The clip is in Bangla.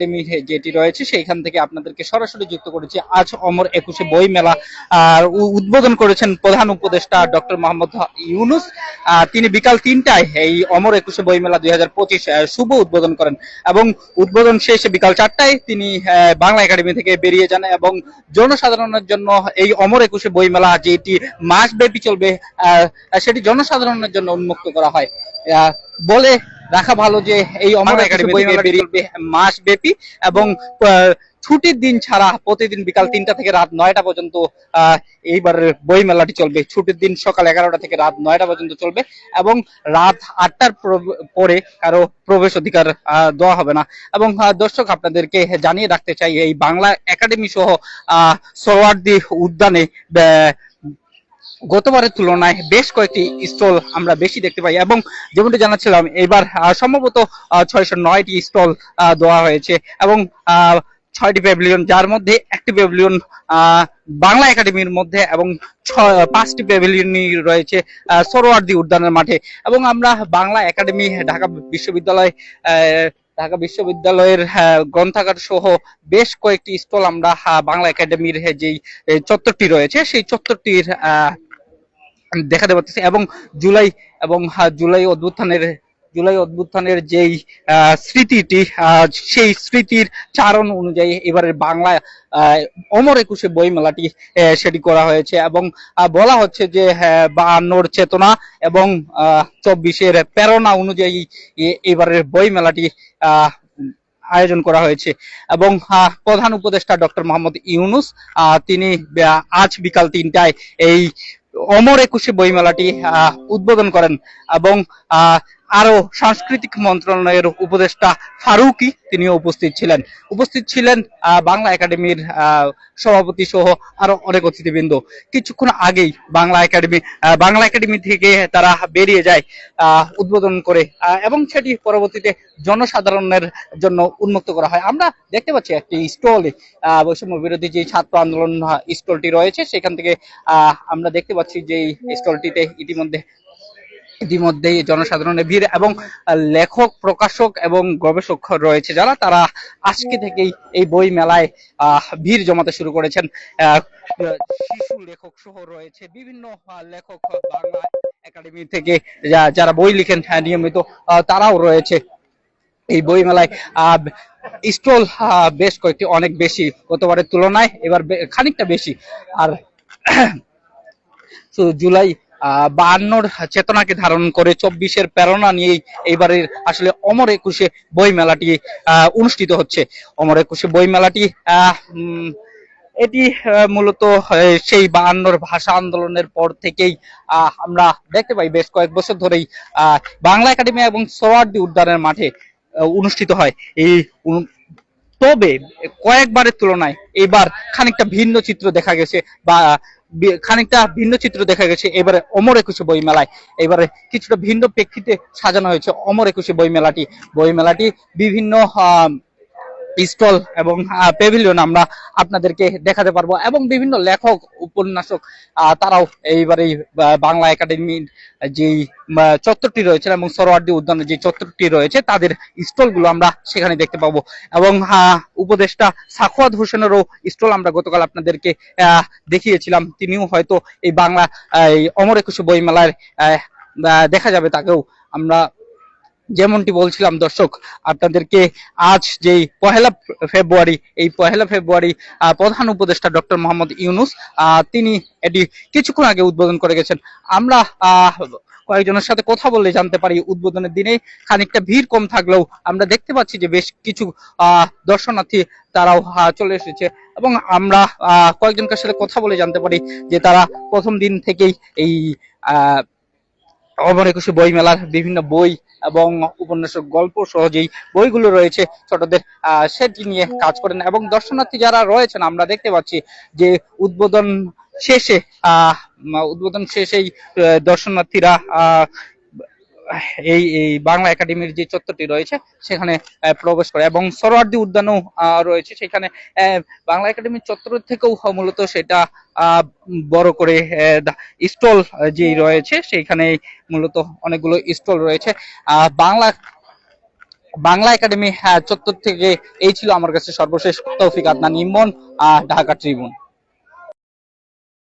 একাডেমি যেটি রয়েছে, সেইখান থেকে আপনাদেরকে সরাসরি যুক্ত করেছি। আজ অমর একুশে বই মেলা আর উদ্বোধন করেছেন প্রধান উপদেষ্টা ডক্টর মোহাম্মদ ইউনুস। তিনি বিকাল তিনটায় এই অমর একুশে বই মেলা দুই হাজার পঁচিশ শুভ উদ্বোধন করেন। এবং উদ্বোধন শেষে বিকাল চারটায় তিনি বাংলা একাডেমি থেকে বেরিয়ে যান এবং জনসাধারণের জন্য এই অমর একুশে বই মেলা যেটি মাস ব্যাপী চলবে সেটি জনসাধারণের জন্য উন্মুক্ত করা হয়। বলে রাখা ভালো যে এই অমর মাস ব্যাপী এবং ছুটির দিন ছাড়া প্রতিদিন বিকাল তিনটা থেকে রাত নয়টা পর্যন্ত এইবার বই মেলাটি চলবে। ছুটির দিন সকাল এগারোটা থেকে রাত নয়টা পর্যন্ত চলবে এবং রাত আটটার পরে কারও প্রবেশ অধিকার আহ, দেওয়া হবে না। এবং দর্শক আপনাদেরকে জানিয়ে রাখতে চাই এই বাংলা একাডেমি সহ আহ, সোহরাওয়ার্দী উদ্যানে আহ, গতবারের তুলনায় বেশ কয়েকটি স্টল আমরা বেশি দেখতে পাই এবং যেমনটি জানাচ্ছিলাম এবার সম্ভবত ছয়শো নয়টি স্টল দেওয়া হয়েছে এবং ছয়টি প্যাভিলিয়ন যার মধ্যে একটি প্যাভিলিয়ন বাংলা একাডেমির মধ্যে এবং পাঁচটি প্যাভিলিয়নই রয়েছে সরোয়ার্দি উদ্যানের মাঠে এবং আমরা বাংলা একাডেমি ঢাকা বিশ্ববিদ্যালয় ঢাকা বিশ্ববিদ্যালয়ের গ্রন্থাগার সহ বেশ কয়েকটি স্টল আমরা বাংলা একাডেমির যেই চত্বরটি রয়েছে সেই চত্বরটির আহ, দেখাতে পারতেছি। এবং জুলাই এবং জুলাই অভ্যুত্থানের জুলাই অভ্যুত্থানের যেই স্মৃতিটি সেই স্মৃতির চারণ অনুযায়ী এবারের বাংলা অমর একুশে বইমেলাটি সেটি করা হয়েছে। এবং বলা হচ্ছে যে বায়ান্নর চেতনা এবং চব্বিশের প্রেরণা অনুযায়ী এবারের বই মেলাটি আহ, আয়োজন করা হয়েছে। এবং প্রধান উপদেষ্টা ডক্টর মোহাম্মদ ইউনুস তিনি আজ বিকাল তিনটায় এই অমর একুশে বইমেলাটি উদ্বোধন করেন এবং আহ, আরও সাংস্কৃতিক মন্ত্রণালয়ের উপদেষ্টা ফারুকি তিনিও উপস্থিত ছিলেন। উপস্থিত ছিলেন বাংলা একাডেমির সভাপতি সহ আরও অনেক অতিথিবৃন্দ। কিছুক্ষণ আগেই বাংলা একাডেমি বাংলা একাডেমি থেকে তারা বেরিয়ে যায় উদ্বোধন করে এবং সেটি পরবর্তীতে জনসাধারণের জন্য উন্মুক্ত করা হয়। আমরা দেখতে পাচ্ছি একটি স্টলে বৈষম্য বিরোধী যে ছাত্র আন্দোলন স্টলটি রয়েছে সেখান থেকে আমরা দেখতে পাচ্ছি যে স্টলটিতে ইতিমধ্যে ইতিমধ্যেই জনসাধারণের ভিড় এবং লেখক প্রকাশক এবং গবেষক রয়েছে যারা তারা আজকে থেকেই এই বই মেলায় ভিড় জমাতে শুরু করেছেন। শিশু লেখক সহ রয়েছে বিভিন্ন লেখক বাংলা একাডেমি থেকে যারা বই লিখেন হ্যাঁ, নিয়মিত তারাও রয়েছে এই বই মেলায় স্টল বেশ কয়েকটি অনেক বেশি গতবারের তুলনায় এবার খানিকটা বেশি। আর জুলাই বাহান্নর চেতনাকে ধারণ করে চব্বিশের প্রেরণা নিয়েই এইবারের আসলে অমর একুশে বই মেলাটি অনুষ্ঠিত হচ্ছে। অমর একুশে বই মেলাটি এটি মূলত সেই বায়ান্নর ভাষা আন্দোলনের পর থেকেই আমরা দেখতে পাই বেশ কয়েক বছর ধরেই বাংলা একাডেমি এবং সোয়ার্ডি উদ্যানের মাঠে অনুষ্ঠিত হয়। এই তবে কয়েকবারের তুলনায় এবার খানিকটা ভিন্ন চিত্র দেখা গেছে বি- খানিকটা ভিন্ন চিত্র দেখা গেছে। এবারে অমর একুশে বই মেলায় এবারে কিছুটা ভিন্ন প্রেক্ষিতে সাজানো হয়েছে অমর একুশে বই মেলাটি বই মেলাটি বিভিন্ন স্টল এবং প্যাভিলিয়ন আমরা আপনাদেরকে দেখাতে পারব এবং বিভিন্ন লেখক উপন্যাসক তারাও এইবারে এই, বাংলা একাডেমির আহ, চত্বরটি রয়েছে এবং সরোয়ার্দী উদ্যানের যে চত্বরটি রয়েছে তাদের স্টলগুলো আমরা সেখানে দেখতে পাবো। এবং উপদেষ্টা সাখওয়াত হোসেনেরও স্টল আমরা গতকাল আপনাদেরকে দেখিয়েছিলাম। তিনিও হয়তো এই বাংলা এই অমর একুশে বই মেলায় আহ, আহ, দেখা যাবে তাকেও আমরা যেমনটি বলছিলাম দর্শক আপনাদেরকে আজ যেই পহেলা ফেব্রুয়ারি এই পহেলা ফেব্রুয়ারি প্রধান উপদেষ্টা ডক্টর মোহাম্মদ ইউনুস তিনি এটি কিছুক্ষণ আগে উদ্বোধন করে গেছেন। আমরা কয়েকজনের সাথে কথা বললে জানতে পারি উদ্বোধনের দিনে খানিকটা ভিড় কম থাকলেও আমরা দেখতে পাচ্ছি যে বেশ কিছু দর্শনার্থী তারাও চলে এসেছে এবং আমরা আহ, কয়েকজনের সাথে কথা বলে জানতে পারি যে তারা প্রথম দিন থেকেই এই অমর একুশে বই মেলার বিভিন্ন বই এবং উপন্যাসের গল্প সহ যেই বইগুলো রয়েছে ছোটদের সেটি নিয়ে কাজ করেন এবং দর্শনার্থী যারা রয়েছেন, আমরা দেখতে পাচ্ছি যে উদ্বোধন শেষে আহ উদ্বোধন শেষেই দর্শনার্থীরা আহ এই এই বাংলা একাডেমির যে চত্বরটি রয়েছে, সেখানে প্রবেশ করে। এবং সরোয়ার্দী উদ্যানও রয়েছে। সেখানে বাংলা একাডেমির চত্বর থেকেও মূলত সেটা বড় করে স্টল যে রয়েছে সেইখানে মূলত অনেকগুলো স্টল রয়েছে। বাংলা বাংলা একাডেমি চত্বর থেকে এই ছিল আমার কাছে সর্বশেষ তৌফিক আদনান ইমন ঢাকা ট্রিবিউন।